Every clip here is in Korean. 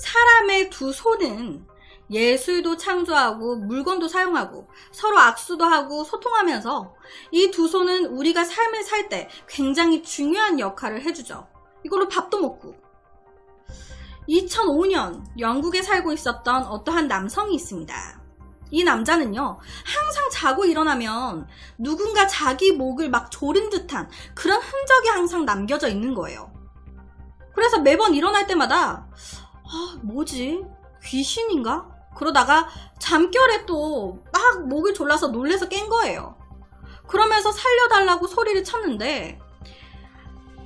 사람의 두 손은 예술도 창조하고 물건도 사용하고 서로 악수도 하고 소통하면서 이 두 손은 우리가 삶을 살 때 굉장히 중요한 역할을 해주죠. 이걸로 밥도 먹고. 2005년 영국에 살고 있었던 어떠한 남성이 있습니다. 이 남자는요, 항상 자고 일어나면 누군가 자기 목을 막 조른 듯한 그런 흔적이 항상 남겨져 있는 거예요. 그래서 매번 일어날 때마다, 아, 뭐지? 귀신인가? 그러다가 잠결에 또 막 목을 졸라서 놀래서 깬 거예요. 그러면서 살려달라고 소리를 쳤는데,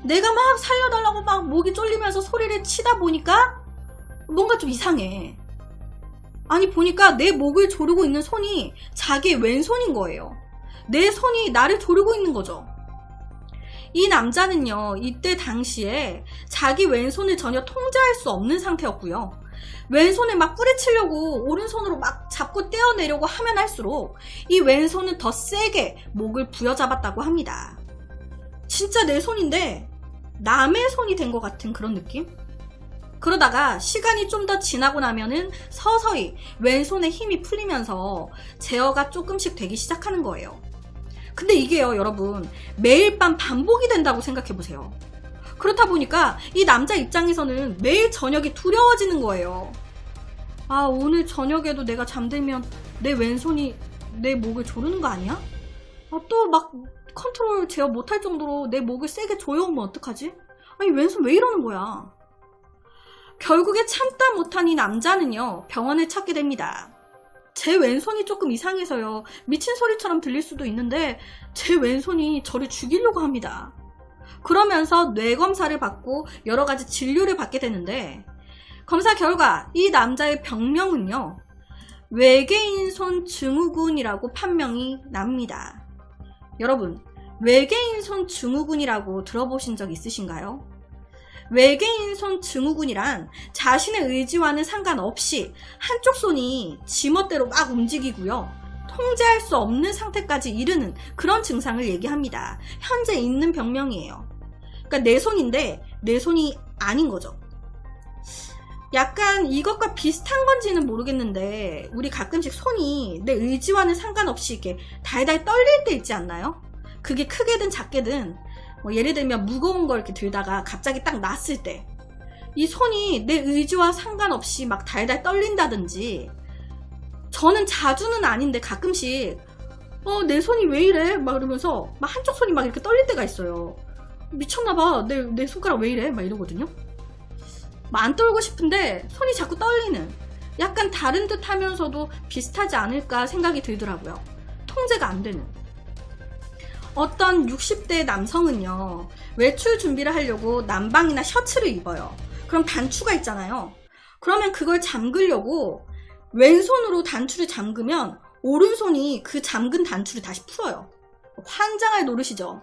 내가 막 살려달라고 막 목이 쫄리면서 소리를 치다 보니까 뭔가 좀 이상해. 아니 보니까 내 목을 조르고 있는 손이 자기의 왼손인 거예요. 내 손이 나를 조르고 있는 거죠. 이 남자는요, 이때 당시에 자기 왼손을 전혀 통제할 수 없는 상태였고요. 왼손을 막 뿌리치려고 오른손으로 막 잡고 떼어내려고 하면 할수록 이 왼손은 더 세게 목을 부여잡았다고 합니다. 진짜 내 손인데 남의 손이 된 것 같은 그런 느낌? 그러다가 시간이 좀 더 지나고 나면은 서서히 왼손에 힘이 풀리면서 제어가 조금씩 되기 시작하는 거예요. 근데 이게요, 여러분, 매일 밤 반복이 된다고 생각해 보세요. 그렇다 보니까 이 남자 입장에서는 매일 저녁이 두려워지는 거예요. 아, 오늘 저녁에도 내가 잠들면 내 왼손이 내 목을 조르는 거 아니야? 아, 또 막 컨트롤 제어 못할 정도로 내 목을 세게 조여오면 어떡하지? 아니, 왼손 왜 이러는 거야? 결국에 참다 못한 이 남자는요, 병원을 찾게 됩니다. 제 왼손이 조금 이상해서요, 미친 소리처럼 들릴 수도 있는데, 제 왼손이 저를 죽이려고 합니다. 그러면서 뇌 검사를 받고 여러 가지 진료를 받게 되는데, 검사 결과 이 남자의 병명은요, 외계인 손 증후군이라고 판명이 납니다. 여러분, 외계인 손 증후군이라고 들어보신 적 있으신가요? 외계인 손 증후군이란 자신의 의지와는 상관없이 한쪽 손이 지멋대로 막 움직이고요. 통제할 수 없는 상태까지 이르는 그런 증상을 얘기합니다. 현재 있는 병명이에요. 그러니까 내 손인데 내 손이 아닌 거죠. 약간 이것과 비슷한 건지는 모르겠는데 우리 가끔씩 손이 내 의지와는 상관없이 이렇게 달달 떨릴 때 있지 않나요? 그게 크게든 작게든 뭐 예를 들면 무거운 걸 이렇게 들다가 갑자기 딱 놨을 때 이 손이 내 의지와 상관없이 막 달달 떨린다든지 저는 자주는 아닌데 가끔씩 어 내 손이 왜 이래? 막 이러면서 막 한쪽 손이 막 이렇게 떨릴 때가 있어요. 미쳤나봐. 내, 내 손가락 왜 이래? 막 이러거든요. 막 안 떨고 싶은데 손이 자꾸 떨리는 약간 다른 듯 하면서도 비슷하지 않을까 생각이 들더라고요. 통제가 안 되는 어떤 60대 남성은요, 외출 준비를 하려고 남방이나 셔츠를 입어요. 그럼 단추가 있잖아요. 그러면 그걸 잠그려고 왼손으로 단추를 잠그면 오른손이 그 잠근 단추를 다시 풀어요. 환장할 노릇이죠.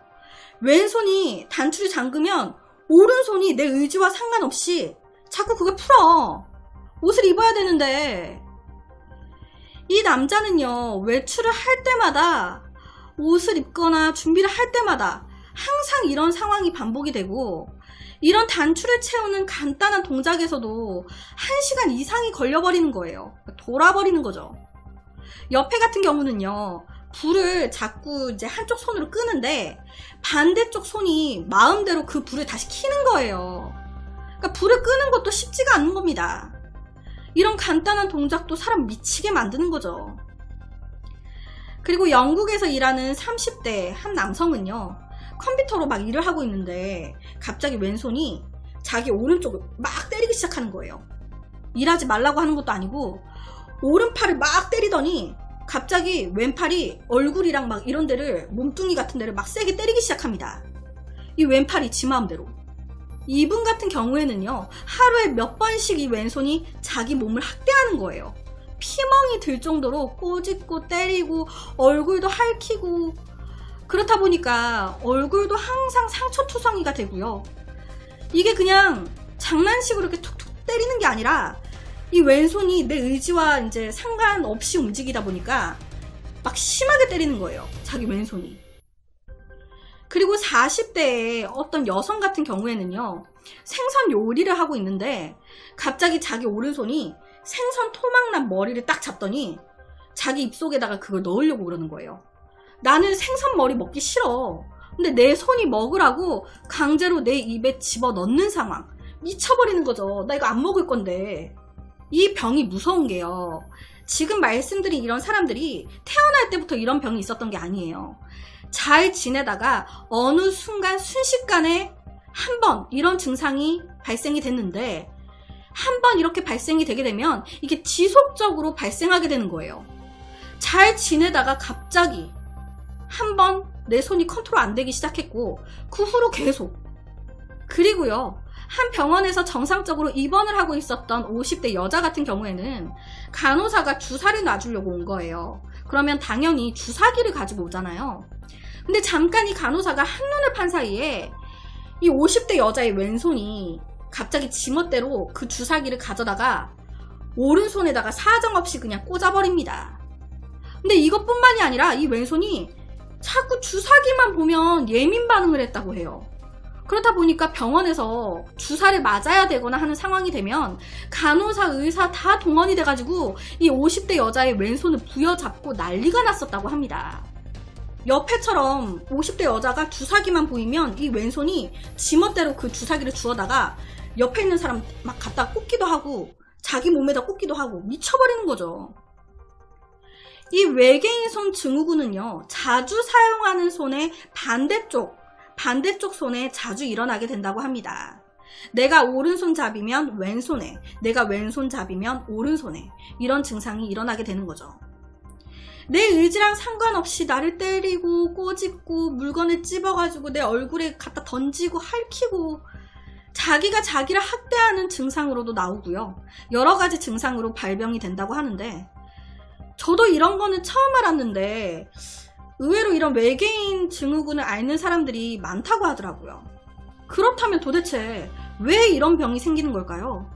왼손이 단추를 잠그면 오른손이 내 의지와 상관없이 자꾸 그걸 풀어. 옷을 입어야 되는데. 이 남자는요, 외출을 할 때마다 옷을 입거나 준비를 할 때마다 항상 이런 상황이 반복이 되고 이런 단추를 채우는 간단한 동작에서도 1시간 이상이 걸려버리는 거예요. 돌아버리는 거죠. 옆에 같은 경우는요. 불을 자꾸 이제 한쪽 손으로 끄는데 반대쪽 손이 마음대로 그 불을 다시 켜는 거예요. 그러니까 불을 끄는 것도 쉽지가 않은 겁니다. 이런 간단한 동작도 사람 미치게 만드는 거죠. 그리고 영국에서 일하는 30대 한 남성은요, 컴퓨터로 막 일을 하고 있는데, 갑자기 왼손이 자기 오른쪽을 막 때리기 시작하는 거예요. 일하지 말라고 하는 것도 아니고, 오른팔을 막 때리더니, 갑자기 왼팔이 얼굴이랑 막 이런 데를, 몸뚱이 같은 데를 막 세게 때리기 시작합니다. 이 왼팔이 지 마음대로. 이분 같은 경우에는요, 하루에 몇 번씩 이 왼손이 자기 몸을 학대하는 거예요. 피멍이 들 정도로 꼬집고 때리고 얼굴도 핥히고 그렇다 보니까 얼굴도 항상 상처투성이가 되고요. 이게 그냥 장난식으로 이렇게 툭툭 때리는 게 아니라 이 왼손이 내 의지와 이제 상관없이 움직이다 보니까 막 심하게 때리는 거예요. 자기 왼손이. 그리고 40대의 어떤 여성 같은 경우에는요, 생선 요리를 하고 있는데, 갑자기 자기 오른손이 생선 토막난 머리를 딱 잡더니 자기 입속에다가 그걸 넣으려고 그러는 거예요. 나는 생선 머리 먹기 싫어. 근데 내 손이 먹으라고 강제로 내 입에 집어 넣는 상황. 미쳐버리는 거죠. 나 이거 안 먹을 건데. 이 병이 무서운 게요. 지금 말씀드린 이런 사람들이 태어날 때부터 이런 병이 있었던 게 아니에요. 잘 지내다가 어느 순간 순식간에 한 번 이런 증상이 발생이 됐는데 한 번 이렇게 발생이 되게 되면 이게 지속적으로 발생하게 되는 거예요. 잘 지내다가 갑자기 한 번 내 손이 컨트롤 안 되기 시작했고 그 후로 계속 그리고요 한 병원에서 정상적으로 입원을 하고 있었던 50대 여자 같은 경우에는 간호사가 주사를 놔주려고 온 거예요. 그러면 당연히 주사기를 가지고 오잖아요. 근데 잠깐 이 간호사가 한눈을 판 사이에 이 50대 여자의 왼손이 갑자기 지멋대로 그 주사기를 가져다가 오른손에다가 사정없이 그냥 꽂아버립니다. 근데 이것뿐만이 아니라 이 왼손이 자꾸 주사기만 보면 예민 반응을 했다고 해요. 그렇다 보니까 병원에서 주사를 맞아야 되거나 하는 상황이 되면 간호사, 의사 다 동원이 돼가지고 이 50대 여자의 왼손을 부여잡고 난리가 났었다고 합니다. 옆에처럼 50대 여자가 주사기만 보이면 이 왼손이 지멋대로 그 주사기를 주워다가 옆에 있는 사람 막 갖다 꽂기도 하고 자기 몸에다 꽂기도 하고 미쳐버리는 거죠. 이 외계인 손 증후군은요, 자주 사용하는 손의 반대쪽, 반대쪽 손에 자주 일어나게 된다고 합니다. 내가 오른손잡이면 왼손에, 내가 왼손잡이면 오른손에, 이런 증상이 일어나게 되는 거죠. 내 의지랑 상관없이 나를 때리고 꼬집고 물건을 찝어가지고 내 얼굴에 갖다 던지고 핥히고 자기가 자기를 학대하는 증상으로도 나오고요. 여러 가지 증상으로 발병이 된다고 하는데 저도 이런 거는 처음 알았는데 의외로 이런 외계인 증후군을 앓는 사람들이 많다고 하더라고요. 그렇다면 도대체 왜 이런 병이 생기는 걸까요?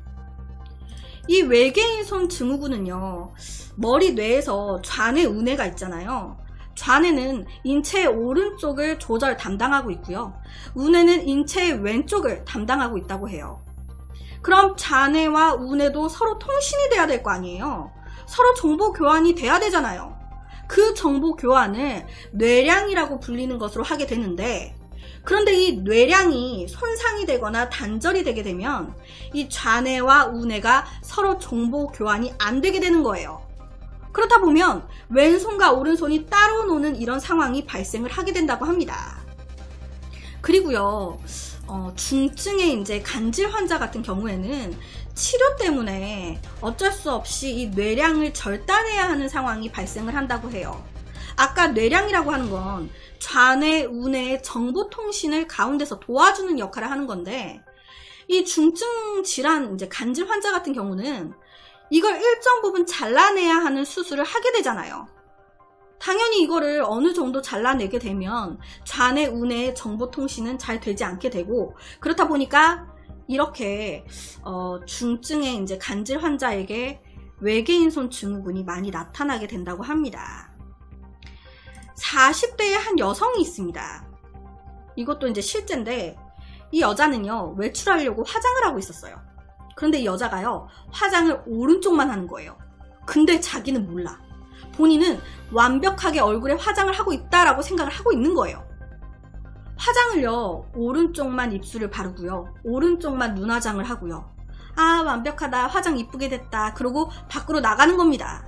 이 외계인 손 증후군은요, 머리 뇌에서 좌뇌 우뇌가 있잖아요. 좌뇌는 인체의 오른쪽을 조절 담당하고 있고요. 우뇌는 인체의 왼쪽을 담당하고 있다고 해요. 그럼 좌뇌와 우뇌도 서로 통신이 돼야 될 거 아니에요. 서로 정보 교환이 돼야 되잖아요. 그 정보 교환을 뇌량이라고 불리는 것으로 하게 되는데 그런데 이 뇌량이 손상이 되거나 단절이 되게 되면 이 좌뇌와 우뇌가 서로 정보 교환이 안 되게 되는 거예요. 그렇다 보면 왼손과 오른손이 따로 노는 이런 상황이 발생을 하게 된다고 합니다. 그리고요, 어, 중증의 이제 간질 환자 같은 경우에는 치료 때문에 어쩔 수 없이 이 뇌량을 절단해야 하는 상황이 발생을 한다고 해요. 아까 뇌량이라고 하는 건 좌뇌, 우뇌의 정보 통신을 가운데서 도와주는 역할을 하는 건데 이 중증 질환 이제 간질 환자 같은 경우는 이걸 일정 부분 잘라내야 하는 수술을 하게 되잖아요. 당연히 이거를 어느 정도 잘라내게 되면 좌뇌, 우뇌의 정보 통신은 잘 되지 않게 되고 그렇다 보니까 이렇게 어, 중증의 이제 간질 환자에게 외계인 손 증후군이 많이 나타나게 된다고 합니다. 40대의 한 여성이 있습니다. 이것도 이제 실제인데 이 여자는요 외출하려고 화장을 하고 있었어요. 그런데 이 여자가요 화장을 오른쪽만 하는 거예요. 근데 자기는 몰라. 본인은 완벽하게 얼굴에 화장을 하고 있다라고 생각을 하고 있는 거예요. 화장을요 오른쪽만 입술을 바르고요. 오른쪽만 눈화장을 하고요. 아 완벽하다. 화장 이쁘게 됐다. 그러고 밖으로 나가는 겁니다.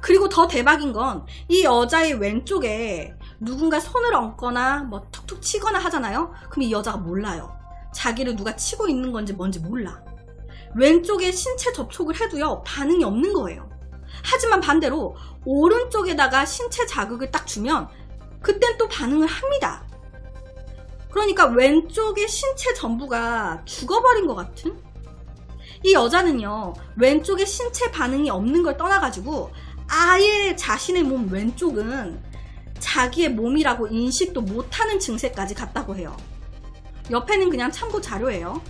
그리고 더 대박인 건 이 여자의 왼쪽에 누군가 손을 얹거나 뭐 툭툭 치거나 하잖아요? 그럼 이 여자가 몰라요. 자기를 누가 치고 있는 건지 뭔지 몰라 왼쪽에 신체 접촉을 해도요 반응이 없는 거예요 하지만 반대로 오른쪽에다가 신체 자극을 딱 주면 그땐 또 반응을 합니다 그러니까 왼쪽의 신체 전부가 죽어버린 것 같은? 이 여자는요, 왼쪽에 신체 반응이 없는 걸 떠나가지고 아예 자신의 몸 왼쪽은 자기의 몸이라고 인식도 못하는 증세까지 갔다고 해요. 옆에는 그냥 참고 자료예요.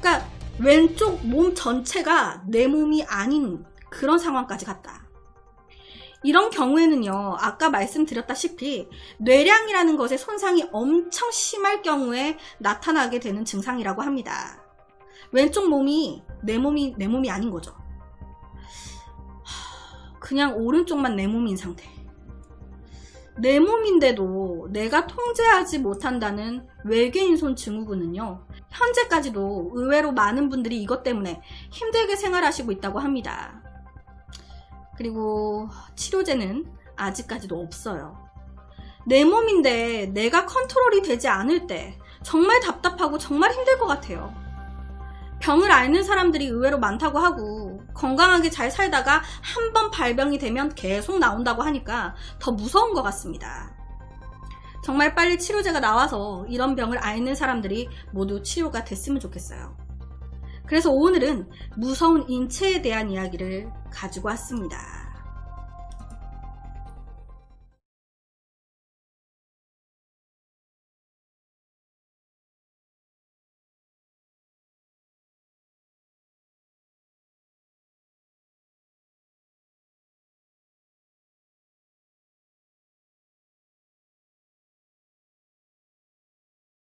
그러니까 왼쪽 몸 전체가 내 몸이 아닌 그런 상황까지 갔다. 이런 경우에는요, 아까 말씀드렸다시피 뇌량이라는 것의 손상이 엄청 심할 경우에 나타나게 되는 증상이라고 합니다. 왼쪽 몸이 내 몸이 내 몸이 아닌 거죠. 하, 그냥 오른쪽만 내 몸인 상태. 내 몸인데도 내가 통제하지 못한다는 외계인 손 증후군은요. 현재까지도 의외로 많은 분들이 이것 때문에 힘들게 생활하시고 있다고 합니다. 그리고 치료제는 아직까지도 없어요. 내 몸인데 내가 컨트롤이 되지 않을 때 정말 답답하고 정말 힘들 것 같아요. 병을 앓는 사람들이 의외로 많다고 하고 건강하게 잘 살다가 한 번 발병이 되면 계속 나온다고 하니까 더 무서운 것 같습니다. 정말 빨리 치료제가 나와서 이런 병을 앓는 사람들이 모두 치료가 됐으면 좋겠어요. 그래서 오늘은 무서운 인체에 대한 이야기를 가지고 왔습니다.